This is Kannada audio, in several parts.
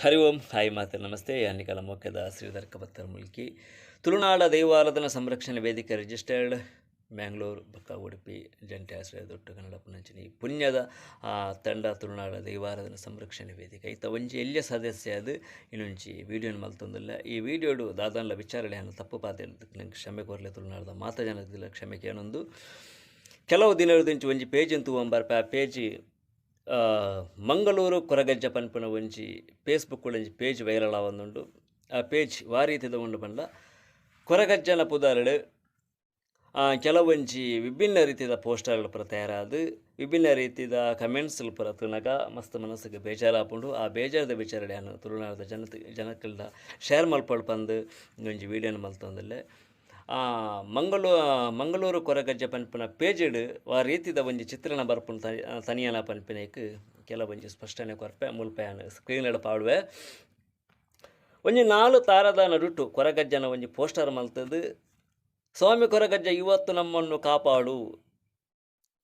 ಹರಿ ಓಂ ಹಾಯ್ ಮಾತೆ, ನಮಸ್ತೆ. ಯಾನಿಕಲ ಮುಖ್ಯದ ಶ್ರೀಧರ್ ಕಬತ್ತರ್ ಮುಲ್ಕಿ. ತುಳುನಾಡ ದೈವಾರಾಧನ ಸಂರಕ್ಷಣೆ ವೇದಿಕೆ ರಿಜಿಸ್ಟರ್ಡ್ ಮ್ಯಾಂಗ್ಳೂರು, ಬಕ್ಕ, ಉಡುಪಿ, ಜಂಟಿ ಆಶ್ರಯ, ದೊಡ್ಡ ಕನ್ನಡ ಪುನಂಚಿನಿ, ಪುಣ್ಯದ, ಆ, ತಂಡ ತುಳುನಾಡ ದೈವಾರಾಧನ ಸಂರಕ್ಷಣೆ ವೇದಿಕೆ. ಐತ ಒಂಜಿ ಎಲ್ಲಿಯ ಸದಸ್ಯ ಅದು, ಇನ್ನೊಂಜಿ ವಿಡಿಯೋನ ಮಲ್ತೊಂದಿಲ್ಲ. ಈ ವಿಡಿಯೋಡು ದಾದಾನ್ಲ ವಿಚಾರಣೆ ತಪ್ಪು ಪಾತೆ ನಂಗೆ ಕ್ಷಮೆ ಕೋರ್ಲೆ ತುಳುನಾಡದ ಮಾತ ಜನ ಕ್ಷಮೆ ಕೇಳೊಂದು ಕೆಲವು ದಿನದಿಂದ ಒಂಜಿ ಪೇಜ್ ಅಂತೂ ಒಂಬರ್ಪ ಆ ಪೇಜ್ ಮಂಗಳೂರು ಕೊರಗಜ್ಜ ಪನ್ಪುನ ಒಂಜಿ ಫೇಸ್ಬುಕ್ ಒಂಜಿ ಪೇಜ್ ವೈರಲ್ ಆವೊಂದುಂಡು ಆ ಪೇಜ್ ವಾರೀತಿದ ಉಂಡು ಪಂಡ ಕೊರಗಜ್ಜನ ಪುದಾರಡು ಕೆಲವೊಂಜಿ ವಿಭಿನ್ನ ರೀತಿಯ ಪೋಸ್ಟರ್ಗಳು ಪುರ ತಯಾರಾದು, ವಿಭಿನ್ನ ರೀತಿಯ ಕಮೆಂಟ್ಸ್ ಪುರ ತುನಗ ಮಸ್ತ್ ಮನಸ್ಸಿಗೆ ಬೇಜಾರಾಪುಂಡು. ಆ ಬೇಜಾರದ ವಿಚಾರಣೆ ನಾನು ತುಳುನಾಡದ ಜನತ ಜನಕ್ಕಲ್ದ ಶೇರ್ ಮಲ್ಪೊಳು ಒಂಜಿ ವೀಡಿಯೋನ ಮಲ್ತೊಂದಿಲ್ಲೆ. ಮಂಗಳೂ, ಮಂಗಳೂರು ಕೊರಗಜ್ಜ ಪನ್ಪುನ ಪೇಜಿಡ್ ಆ ರೀತಿದ ಒಂಜಿ ಚಿತ್ರಣ ಬರ್ಪುನ ತನಿಯಲ ತನಿಯನ ಪನ್ಪಿನೈಕ್ ಕೆಲವೊಂಜಿ ಸ್ಪಷ್ಟನೆ ಕೊರ್ಪೆ ಮುಲ್ಪೆಯನ್ನು ಸ್ಕ್ರೀನ್ ಪಾಡುವೆ. ಒಂಜಿ ನಾಲ್ಕು ತಾರದ ನಡುಟು ಕೊರಗಜ್ಜನ ಒಂಜಿ ಪೋಸ್ಟರ್ ಮಲ್ತದು, ಸ್ವಾಮಿ ಕೊರಗಜ್ಜ, ಇವತ್ತು ನಮ್ಮನ್ನು ಕಾಪಾಡು.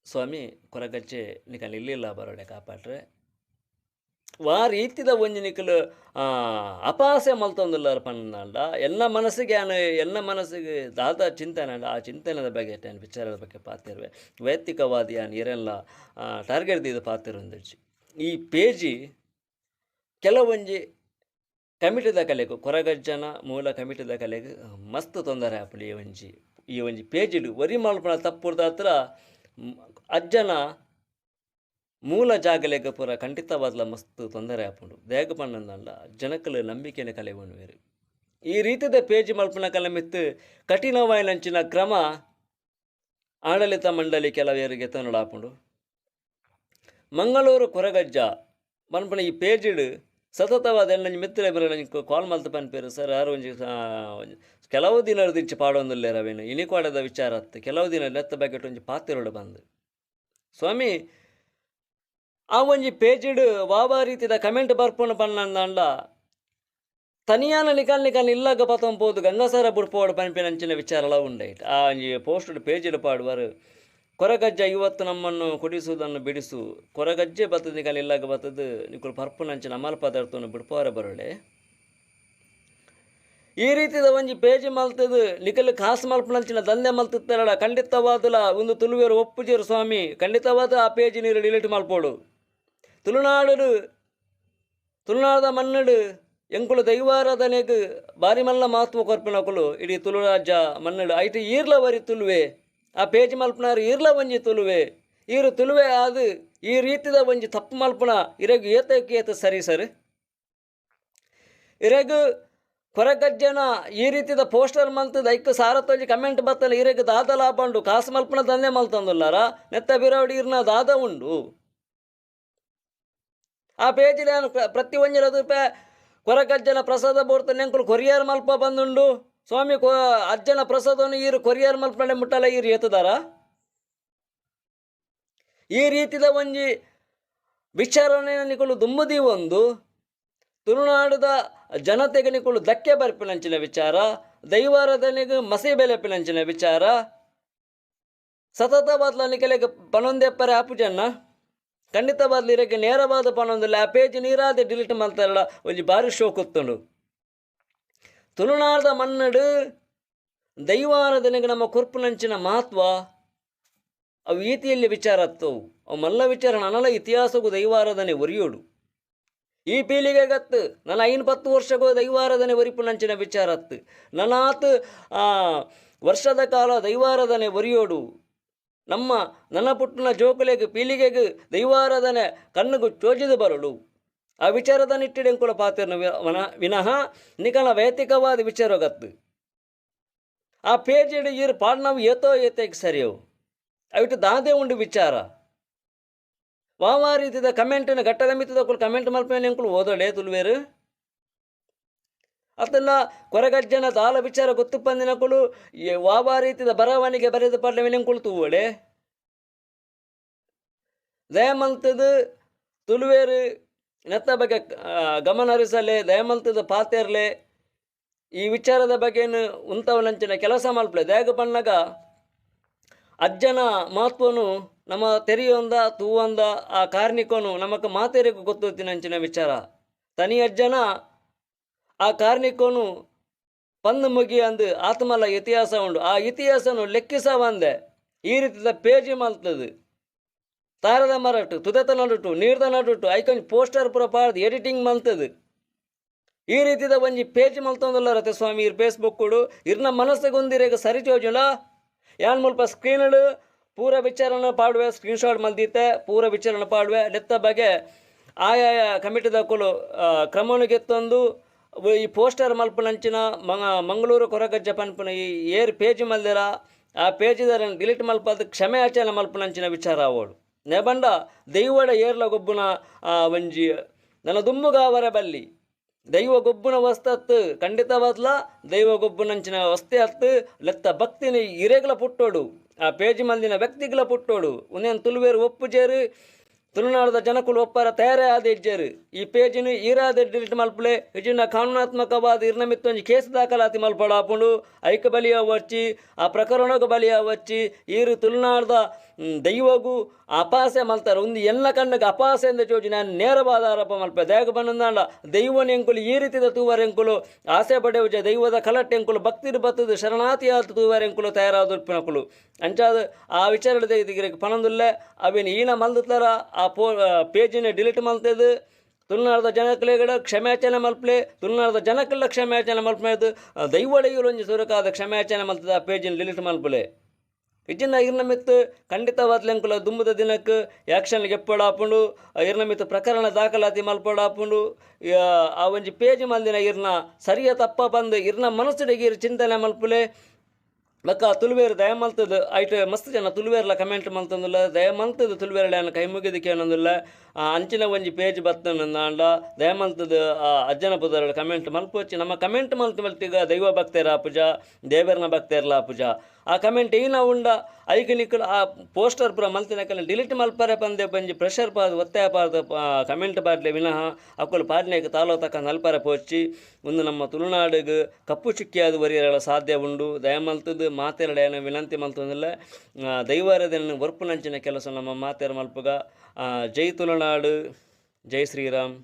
ಸ್ವಾಮಿ ಕೊರಗಜ್ಜೆ ನಿಕಲ್ ಇಲ್ಲಿಲ್ಲ ಬರೋಡೆ ಕಾಪಾಡ್ರೆ. ವಾ ಇತ್ತಿದ ಒಂಜಿ ನಿಕಲು ಅಪಾಸೆ ಮಲ್ತೊಂದುಲ್ಲಾರ ಪನ್ನಂಡ ಎಲ್ಲ ಮನಸ್ಸಿಗೆ ಆನ ಎನ್ನ ಮನಸ್ಸಿಗೆ ದಾದ ಚಿಂತನೆ ಆ ಚಿಂತನೆದ ಬಗ್ಗೆ ಟೆನ್ ವಿಚಾರದ ಬಗ್ಗೆ ಪಾತಿರುವೆ? ವೈಯಕ್ತಿಕವಾದಿ ಆನ್ ಇರೆಲ್ಲ ಟಾರ್ಗೆಟ್ ದಿದ ಪಾತಿರೊಂದಿರ್ಜಿ ಈ ಪೇಜಿ ಕೆಲವೊಂಜಿ ಕಮಿಟಿದ ಕಲೆಗೂ, ಕೊರಗಜ್ಜನ ಮೂಲ ಕಮಿಟಿದ ಕಲೆಗೆ ಮಸ್ತ್ ತೊಂದರೆ ಆಪಲಿ ಈ ಒಂಜಿ ಈ ಒಂಜಿ ಪೇಜಿಡು. ಒರಿ ಮಲ್ಪನ ತಪ್ಪುರ್ದ ಹತ್ರ ಅಜ್ಜನ ಮೂಲ ಜಾಗಲೆಗ್ ಪೂರ ಖಂಡಿತವಾದ್ಲ ಮಸ್ತ್ ತೊಂದರೆ ಆಪುಂಡು ದೇಗ ಪಣ್ಣಂದಲ್ಲ ನಂಬಿಕೆನ ಬೇರೆ ಈ ರೀತಿದ ಪೇಜ್ ಮಲ್ಪನ ಕಲೆ ಮಿತ್ತು ಕಠಿಣವಾಯಿನಂಚಿನ ಕ್ರಮ ಆಡಳಿತ ಮಂಡಳಿ ಕೆಲವೇರಿಗೆ ತನ್ನಡಾಪುಂಡು ಮಂಗಳೂರು ಕೊರಗಜ್ಜ ಮನ್ಪಣ ಈ ಪೇಜಿಡು ಸತತವಾದ ನನ್ನ ಮಿತ್ರ ಬರ ಕಾಲ್ ಮಲ್ತ ಪನ್ಪೇರು ಸರ್, ಯಾರು ಒಂಜಿ ಕೆಲವು ದಿನ ದಿಚ್ಚು ಪಾಡೊಂದುಲ್ಲೆ ರವೇನು. ಇನಿಕೋಡದ ವಿಚಾರ ಹತ್ತು ಕೆಲವು ದಿನ ನೆತ್ತ ಬಕೆಟ್ ಒಂಜಿ ಬಂದು. ಸ್ವಾಮಿ ಆ ಒಂಜಿ ಪೇಜಿಡ್ ವಾವಾ ರೀತಿದ ಕಮೆಂಟ್ ಬರ್ಪುನ ಪನ್ನಂದಾಂಡ ತನಿಯಾನ ನಿಕಲ್ ನಿಕಲ್ ಇಲ್ಲಾಗ ಪತಂಪೋದು ಗಂಗಸಾರ ಬುಡ್ಪೋಡು ಪನ್ಪಿನಂಚಿನ ವಿಚಾರಲ ಉಂಡೈಟ್ ಆ ಒಂಜಿ ಪೋಸ್ಟ್ ಪೇಜಿಡ್ ಪಾಡುವರು, ಕೊರಗಜ್ಜ ಇವತ್ತು ನಮ್ಮನ್ನು ಕುಡಿಸುವುದನ್ನು ಬಿಡಿಸು, ಕೊರಗಜ್ಜೆ ಬತ್ತದ ನಿಕಲ್ ಇಲ್ಲಾಗ ಬತ್ತದ ನಿಕುಲು ಪರ್ಪುನಂಚಿನ ಅಮಲ್ ಪದಾರ್ಥವನ್ನು ಬಿಡ್ಪೋರ ಬರೋಳೆ. ಈ ರೀತಿದ ಒಂಜಿ ಪೇಜ್ ಮಲ್ತದು ಲಿಕಲ್ ಖಾಸ್ ಮಲ್ಪನಂಚಿನ ದಂಧೆ ಮಲ್ತಿತ್ತಾರಡ ಖಂಡಿತವಾದಲ ಒಂದು ತುಳುವೇರು ಒಪ್ಪುಜೇರು ಸ್ವಾಮಿ. ಖಂಡಿತವಾದ ಆ ಪೇಜ್ ನೀರು ಡಿಲೀಟ್ ಮಲ್ಪೋಡು. ತುಳುನಾಡು ತುಳುನಾಡದ ಮನ್ನಡು, ಎಂಕುಲು ದೈವಾರಾಧನೆಗ್ ಬಾರಿ ಮಲ್ಲ ಮಹತ್ವ ಕೊರ್ಪಿನಕುಲು ಇಡೀ ತುಳುರಾಜ್ಯ ಮನ್ನಡು. ಐಟಿ ಈರ್ಲ ವರಿ ತುಲುವೆ ಆ ಪೇಜ್ ಮಲ್ಪನಾರು ಈರ್ಲ ಒಂಜಿ ತುಲುವೆ ಈರು ತುಲುವೆ ಆದು ಈ ರೀತಿದ ಒಂಜಿ ತಪ್ಪು ಮಲ್ಪನ. ಇರಗು ಏತಕ್ಕೆ ಏತ ಸರಿ ಸರ್? ಇರಗು ಕೊರಗಜ್ಜನ ಈ ರೀತಿದ ಪೋಸ್ಟರ್ ಮಲ್ತದ ಐಕ್ ಸಾರತ್ತೊಂಜಿ ಕಮೆಂಟ್ ಬತ್ತಲ್ಲ ಇರಗು ದಾದ ಲಾಪಂಡು ಕಾಸು ಮಲ್ಪನ ದಂಧೆ ಮಲ್ತಂದುಲ್ಲಾರ ನೆತ್ತ ಬಿರಾವಡಿ ಇರ್ನ ದಾದ ಉಂಡು. ಆ ಪೇಜ್ ನಾನು ಪ್ರ- ಪ್ರತಿ ಒಂಜಿ ಪೇ ಕೊರಗಜ್ಜನ ಪ್ರಸಾದ ಬೋರ್ತ ನೆಂಕುಲು ಕೊರಿಯರ್ ಮಲ್ಪ ಬಂದುಂಡು. ಸ್ವಾಮಿ ಕೊ, ಅಜ್ಜನ ಪ್ರಸಾದವನ್ನು ಈರು ಕೊರಿಯರ್ ಮಲ್ಪನೆ ಮುಟ್ಟಲ ಈರು ಎತ್ತದಾರ. ಈ ರೀತಿದ ಒಂಜಿ ವಿಚಾರಣೆ ನಿಕುಲು ದುಮ್ಮದಿ ಒಂದು. ತುಳುನಾಡದ ಜನತೆಗೆ ನಿಕುಲು ಧಕ್ಕೆ ಬರ್ಪಿನಂಚಿನ ವಿಚಾರ, ದೈವಾರಾಧನೆಗೆ ಮಸಿ ಬೆಲೆಪಿನಂಚಿನ ವಿಚಾರ ಸತತ ಬದಲ ನಿಕಲೆಗೆ ಪನೊಂದೆಪ್ಪರೆ ಆಪುಜನ್ನ ಜನ ಖಂಡಿತ ಇರಕ್ಕೆ ನೇರವಾದ ಪನೊಂದಿಲ್ಲ ಆ ಪೇಜ್ ನೀರಾದೆ ಡಿಲೀಟ್ ಮಾಡ್ತಾರಲ್ಲ ಒಂಜಿ ಬಾರಿ ಶೋ ಕೊತ್ತುಂಡು. ತುಳುನಾಡದ ಮನ್ನಡು ದೈವಾರಾಧನೆಗೆ ನಮ್ಮ ಕುರ್ಪುನಂಚಿನ ಮಹತ್ವ, ಅವು ಈತಿಯಲ್ಲಿ ವಿಚಾರ ಅತ್ತವು ಅವು ಮಲ್ಲ ವಿಚಾರ ನನಲ ಇತಿಹಾಸಗೂ ದೈವಾರಾಧನೆ ಒರಿಯೋಡು. ಈ ಪೀಳಿಗೆ ಗತ್ತು. ನನ್ನ ಐನು ಪತ್ತು ವರ್ಷಗೂ ದೈವಾರಾಧನೆ ಒರಿಪುನಂಚಿನ ವಿಚಾರ ಅತ್ತು. ನನಾತ್ ವರ್ಷದ ಕಾಲ ದೈವಾರಾಧನೆ ಒರಿಯೋಡು ನಮ್ಮ, ನನ್ನ ಪುಟ್ಟನ ಜೋಕುಲೆಗೆ, ಪೀಳಿಗೆಗೆ ದೈವಾರಾಧನೆ ಕಣ್ಣುಗು ಚೋಜಿದು ಬರಲು. ಆ ವಿಚಾರದ ನಿಟ್ಟಿಡೆ ಕೂಡ ಪಾತ್ರನ ವನ, ವಿನಃ ನಿಕಲ ವೈಯಕ್ತಿಕವಾದ ವಿಚಾರ ಗತ್ತು. ಆ ಪೇಜ್ ಇಡೀ ಪಾಡ್ ಪಾಡ್ನವು ಏತೋ ಏತೇಕ ಸರಿಯವು ಅವಿಟ್ಟು ದಾದೆ ಉಂಡು ವಿಚಾರ. ವಾವಾ ರೀತಿದ ಕಮೆಂಟಿನ ಗಟ್ಟಲೆ ಮಿತ್ತದ ಕಮೆಂಟ್ ಮಲ್ಪೇನೆ ಎಂಕುಲು ಓದೋಳೆ ತುಲ್ವೇರು. ಅತ್ತಲ್ಲ ಕೊರಗಜ್ಜನ ದಾಲ ವಿಚಾರ ಗೊತ್ತು ಪಂದಿನಕುಲು ವಾವಾ ರೀತಿದ ಬರವಣಿಗೆ ಬರೆದು ಅಂಕುಳು ತೂವಳೆ. ದಯಮಲ್ತದ ತುಳುವೇರು ನೆತ್ತ ಬಗ್ಗೆ ಗಮನ ಹರಿಸಲೆ ದಯಮಲ್ತದ ಪಾತೆರ್ಲೆ, ಈ ವಿಚಾರದ ಬಗ್ಗೆನು ಉಂತವನಂಚಿನ ಕೆಲಸ ಮಲ್ಪಲೆ. ದಯಗ ಬಣ್ಣಗ ಅಜ್ಜನ ಮಹತ್ವನು ನಮ್ಮ ತೆರೆಯೊಂದ, ತೂವಂದ, ಆ ಕಾರ್ಣಿಕನು ನಮಕ್ ಮಾತೆರೆಗೂ ಗೊತ್ತಿನಂಚಿನ ವಿಚಾರ. ತನಿ ಅಜ್ಜನ ಆ ಕಾರ್ಣಿಕನು ಪಂದ ಮುಗಿ ಅಂದು ಆತ್ಮಲ ಇತಿಹಾಸ ಉಂಡು. ಆ ಇತಿಹಾಸನು ಲೆಕ್ಕಿಸ ಬಂದೆ. ಈ ರೀತಿದ ಪೇಜಿ ಮಲ್ತದು. ತಾರದ ಮರಟು, ತುದತ ನಡುಟು, ನೀರ್ದ ನಡುಟು ಐಕೊಂಜ್ ಪೋಸ್ಟರ್ ಪೂರ ಪಾಡ್ದು, ಎಡಿಟಿಂಗ್ ಮಲ್ತದು. ಈ ರೀತಿದ ಒಂಜಿ ಪೇಜ್ ಮಲ್ತೊಂದಲ್ಲ ರತೆ ಸ್ವಾಮಿ ಇರ್ ಫೇಸ್ಬುಕ್ ಕೊಡು. ಇರ್ನ ಮನಸ್ಸಿಗೆ ಒಂದಿರೇಗ ಸರಿ ಚೋಜುಲ ಯಾನ್ ಮುಲ್ಪ ಸ್ಕ್ರೀನಡು ಪೂರ ವಿಚಾರನ ಪಾಡುವೆ ಸ್ಕ್ರೀನ್ಶಾಟ್ ಮಲ್ದಿತ್ತೆ ಪೂರ ವಿಚಾರನ ಪಾಡುವೆ ಲೆತ್ತ ಬಗೆ ಆಯಾಯ ಕಮಿಟಿದ ಕುಲು ಕ್ರಮವನ್ನು ಗೆತ್ತೊಂದು ಈ ಪೋಸ್ಟರ್ ಮಲ್ಪನಂಚಿನ ಮಂಗ, ಮಂಗಳೂರು ಕೊರಗಜ್ಜ ಪನ್ಪನ ಈ ಏರ್ ಪೇಜ್ ಮಲ್ದಿರ, ಆ ಪೇಜಿದರ ಡಿಲೀಟ್ ಮಲ್ಪದ ಕ್ಷಮೆ ಆಚರಣೆ ಮಲ್ಪನಂಚಿನ ವಿಚಾರ ಅವಳು. ನೆಬಂಡ ದೈವಡ ಏರ್ಲ ಗೊಬ್ಬುನ ಒಂಜಿ ನನ್ನ ದುಮ್ಮುಗಾವರ ಬಲ್ಲಿ. ದೈವ ಗೊಬ್ಬುನ ವಸ್ತತ್ತು ಖಂಡಿತವಾದ್ಲ ದೈವ ಗೊಬ್ಬುನಂಚಿನ ವಸ್ತೆ ಹತ್ತು ಲೆತ್ತ ಭಕ್ತಿನಿ ಇರೆಗ್ಲ ಪುಟ್ಟೋಡು. ಆ ಪೇಜಿ ಮಂದಿನ ವ್ಯಕ್ತಿಗಳ ಪುಟ್ಟೋಡು. ಉನೇನು ತುಳುವೇರು ಒಪ್ಪುಜೇರು. ತುಳುನಾಡದ ಜನಕುಲು ಒಪ್ಪರ ಆದ ಎಜ್ಜೆರ್ ಈ ಪೇಜಿನ ಈರಾದ ಡಿಲೀಟ್ ಮಲ್ಪಲೆ ಹೆಜ್ಜಿನ ಕಾನೂನಾತ್ಮಕವಾದ ಇರ್ನ ಮಿತ್ತೊಂಜಿ ಕೇಸ್ ದಾಖಲಾತಿ ಮಲ್ಪಡಾಪುಂಡು ಐಕ ಬಲಿಯ ವಚ್ಚಿ ಆ ಪ್ರಕರಣಗ ಬಲಿಯ ವಚ್ಚಿ ಈರು ತುಳುನಾಡದ ದೈವಗು ಅಪಾಸೆ ಮಲ್ತಾರೆ. ಒಂದು ಎಲ್ಲ ಕಣ್ಣಗೆ ಅಪಾಸೆ ಎಂದ ಚೋಜಿ ನಾನು ನೇರವಾದ ಆರೋಪ ಮಲ್ಪ ದೇಗ ಬಂದಂದಾಂಡ ದೈವನ ಎಂಕುಲು, ಈ ರೀತಿಯ ತೂವರ ಎಂಕುಲು, ಆಸೆ ಪಡೆಯುವ ದೈವದ ಕಲಟ್ಟೆ ಎಂಕುಲು ಭಕ್ತಿರು ಬತ್ತದ ಶರಣಾತಿ ಆತ ತೂವರ ಎಂಕುಲು ತಯಾರಾದ ಅಂಚಾದ ಆ ವಿಚಾರ ಪಣಂದುಲ್ಲೆ ಅವಿನ ಈನ ಮಲ್ದುತ್ತಾರ ಆ ಪೋ ಪೇಜಿನ ಡಿಲೀಟ್ ಮಲ್ತದು ತುಳುನಾಡದ ಜನಕಲೆಗಳ ಕ್ಷಮಾಚನೆ ಮಲ್ಪಲೆ, ತುಳುನಾಡದ ಜನಕಲ್ಲ ಕ್ಷಮಾಚನೆ ಮಲ್ಪದು ದೈವಡೆಯುಲು ಒಂಜಿ ಸುರಕಾದ ಕ್ಷಮಾಚನೆ ಮಲ್ತದ ಆ ಪೇಜಿನ ಡಿಲೀಟ್ ಮಲ್ಪಲೆ. ಇಜ್ಜಿನ ಇರ್ನಮಿತ್ತು ಖಂಡಿತವಾದ್ಲೆಂಕುಲ ದುಂಬದ ದಿನಕ್ಕೆ ಆ್ಯಕ್ಷನ್ಗೆ ಎಪ್ಪಡಾಪುಂಡು ಇರ್ನಮಿತ್ತು ಪ್ರಕರಣ ದಾಖಲಾತಿ ಮಲ್ಪಡಾಪುಂಡು ಆ ಒಂಜಿ ಪೇಜ್ ಮಲ್ದಿನ ಇರ್ನ ಸರಿಯ ತಪ್ಪ ಬಂದು ಇರ್ನ ಮನಸ್ಸಿಗೆ ಇರ್ ಚಿಂತನೆ ಮಲ್ಪಲೆ. ಲಕ್ಕ ತುಳುವೇರು ದಯ ಮಲ್ತದ ಐಟ್ ಮಸ್ತ್ ಜನ ತುಳುವೇರ್ಲ ಕಮೆಂಟ್ ಮಲ್ತಂದಿಲ್ಲ. ದಯ ಮಲ್ತದ ತುಳುವೇರಳ ಕೈ ಏನಂದಿಲ್ಲ ಅಂಚಿನ ಒಂಜಿ ಪೇಜ್ ಬತ್ತನಂದಾಂಡ ದಯ ಮಲ್ತದ ಅಜ್ಜನ ಪುದರ ಕಮೆಂಟ್ ಮಲ್ಪೋಚಿ ನಮ್ಮ ಕಮೆಂಟ್ ಮಲ್ತು ಮಲ್ತಿಗ ದೈವ ಭಕ್ತೇರ ಪೂಜಾ, ದೇವರನ ಭಕ್ತೇರ್ಲ ಪೂಜ. ಆ ಕಮೆಂಟ್ ಏನ ಉಂಡ? ಐಕನಿಕ್ ಆ ಪೋಸ್ಟರ್ ಪೂರ ಮಲ್ತಿನಕಲ್ಲ ಡಿಲೀಟ್ ಮಲ್ಪರೆ ಪಂದೆ ಪಂಜಿ ಪ್ರೆಷರ್ ಪಾದ, ಒತ್ತಾಯ ಪಾದ ಕಮೆಂಟ್ ಪಾಡ್ಲೆ ವಿನಃ ಅಕ್ಕಲು ಪಾಡ್ನೆಗೆ ತಾಲೋ ನಲ್ಪರೆ ಪೋಚಿ ಒಂದು ನಮ್ಮ ತುಳುನಾಡಿಗೆ ಕಪ್ಪು ಚುಕ್ಕಿಯಾದ ವರಿಯರಳ ಸಾಧ್ಯ ಉಂಡು. ದಯ ಮಲ್ತದ್ದು ಮಾತೆರಡೇನ ವಿನಂತಿ ಮಲ್ತಂದಿಲ್ಲ. ದೈವಾರದನ್ನು ವರ್ಪು ನಂಚಿನ ಕೆಲಸ ನಮ್ಮ ಮಾತೆರ ಮಲ್ಪಗ. ಜೈ ತುಳುನಾಡು, ಜೈ ಶ್ರೀರಾಮ್.